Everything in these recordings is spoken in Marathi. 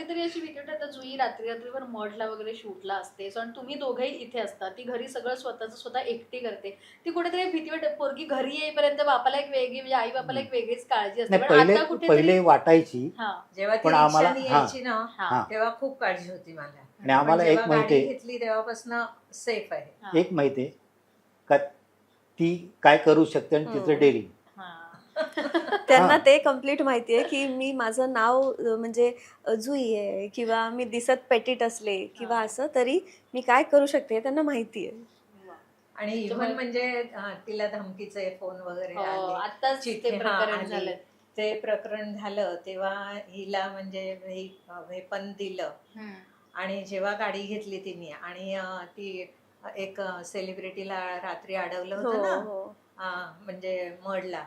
कधीतरी अशी भीती वाटते आता जुई रात्री रात्रीवर मॉडला वगैरे शूटला असते सो आणि तुम्ही दोघंही इथे असतात ती घरी सगळं स्वतःच स्वतः एकटी करते ती कुठेतरी भीती वाटते पोरगी घरी येईपर्यंत बापाला एक वेगळी म्हणजे आई बापाला एक वेगळीच काळजी असते पण पहिले आता कुठेतरी पहिले वाटायची हा जेव्हा ती पण आम्हाला- रिक्षाने हा. यायची ना हा. तेव्हा खूप काळजी होती मला आणि आम्हाला पण एक जेव्हा माहिती गाडी आहे घेतली तेव्हापासून सेफ आहे हा. एक माहिती आहे का ती काय करू शकते आणि तिचं हम्म. डेअरिंग हा. त्यांना हा. ते कंप्लीट माहिती आहे की मी माझं नाव म्हणजे जुई आहे किंवा मी दिसत पेटीट असले किंवा हा. असं तरी मी काय करू शकते हे त्यांना माहिती आहे. आणि इव्हन म्हणजे हा, तिला धमकीचे फोन वगैरे हो, चिठ्ठी, ते हा, प्रकरण. झालं ते प्रकरण झालं तेव्हा हिला म्हणजे हे- हे पण दिलं आणि जेव्हा गाडी घेतली तिने आणि ती एक सेलिब्रिटीला रात्री अडवलं हो होतं ना हो हा, म्हणजे मडला हा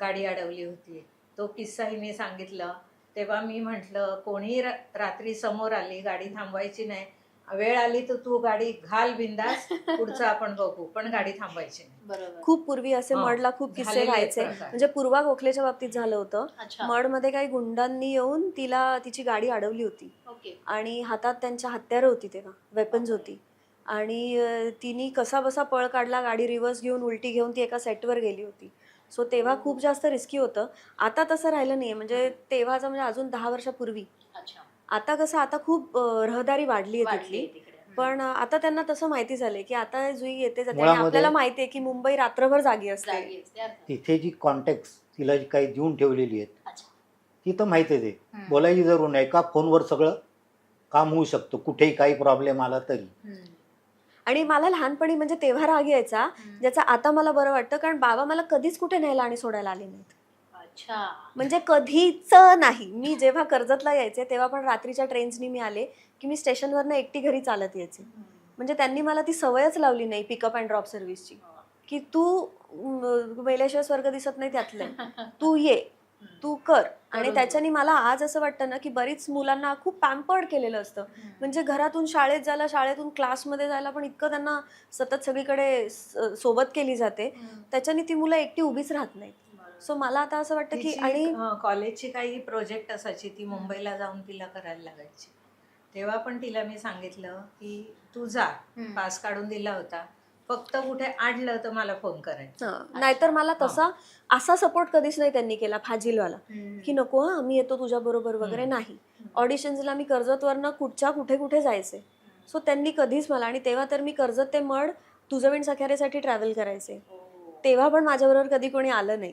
गाडी अडवली होती. तो किस्सा हिने सांगितलं. तेव्हा मी म्हंटल कोणी रात्री समोर आली गाडी थांबवायची नाही. वेळ आली तर तू गाडी घाल बिंदास पुढचं आपण बघू. पण गाडी थांबवायची नाही. बरोबर. खूप पूर्वी असे. मडला खूप किस्से व्हायचे. म्हणजे पूर्वा गोखलेच्या बाबतीत झालं होतं. अच्छा. मडमध्ये काही गुंडांनी येऊन तिला तिची गाडी अडवली होती. ओके. आणि हातात त्यांच्या हत्यारं होती तेव्हा वेपन्स होती. आणि तिने कसा बसा पळ काढला गाडी रिव्हर्स घेऊन उलटी घेऊन ती एका सेटवर गेली होती. सो तेव्हा खूप जास्त रिस्की होतं. आता तसं राहिलं नाही म्हणजे तेव्हाचं म्हणजे अजून दहा वर्षापूर्वी. अच्छा. आता कसं आता खूप रहदारी वाढली आहे तिथली. पण आता त्यांना तसं माहिती झालंय की आता जुई येते जाते आणि मुळामध्ये- आपल्याला माहिती आहे की मुंबई रात्रभर जागी असते. तिथे जी कॉन्टॅक्ट तिला जी काही देऊन ठेवलेली आहेत अच्छा. ती तर माहिती आहे ते. बोलायची जरूर नाही. एका फोनवर सगळं काम होऊ शकतं. कुठेही काही प्रॉब्लेम आला तरी. आणि मला लहानपणी म्हणजे तेव्हा राग यायचा. ज्याचा आता मला बरं वाटतं कारण बाबा मला कधीच कुठे न्यायला आणि सोडायला आले नाहीत. अच्छा. म्हणजे कधीच नाही. मी जेव्हा कर्जतला यायचे तेव्हा पण रात्रीच्या ट्रेन्सनी मी आले की मी स्टेशनवरनं एकटी घरी चालत यायचे. म्हणजे त्यांनी मला ती सवयच लावली नाही पिकअप अँड ड्रॉप सर्व्हिसची की तू मेल्याशिवाय स्वर्ग दिसत नाही त्यातलं. तू ये. तू कर. आणि त्याच्याने मला आज असं वाटतं ना की बरीच मुलांना खूप पॅम्पर्ड केलेलं असतं. म्हणजे घरातून शाळेत जायला शाळेतून क्लासमध्ये जायला पण इतकं त्यांना सतत सगळीकडे सोबत केली जाते. त्याच्याने ती मुलं एकटी उभीच राहत नाहीत. सो मला आता असं वाटतं की आणि कॉलेजची काही प्रोजेक्ट असायची ती मुंबईला जाऊन तिला करायला लागायची. तेव्हा पण तिला मी सांगितलं की तू जा. पास काढून दिला होता. फक्त कुठे आडलं तर मला फोन करायचा. नाहीतर मला तसा असा सपोर्ट कधीच नाही त्यांनी केला फाजीलवाला. की नको हा मी येतो तुझ्या बरोबर वगैरे. नाही. ऑडिशन्सला मी कर्जतवरनं कुठच्या कुठे कुठे जायचे. सो त्यांनी कधीच मला आणि तेव्हा तर मी कर्जत ते मड तुझं सख्यारेसाठी ट्रॅव्हल करायचे. हो. तेव्हा पण माझ्याबरोबर कधी कोणी आलं नाही.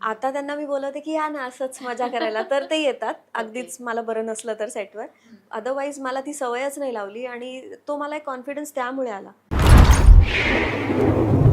आता त्यांना मी बोलवते की या ना असंच मजा करायला. तर ते येतात. अगदीच मला बरं नसलं तर सेटवर अदरवाईज मला ती सवयच नाही लावली आणि तो मला एक कॉन्फिडन्स त्यामुळे आला. you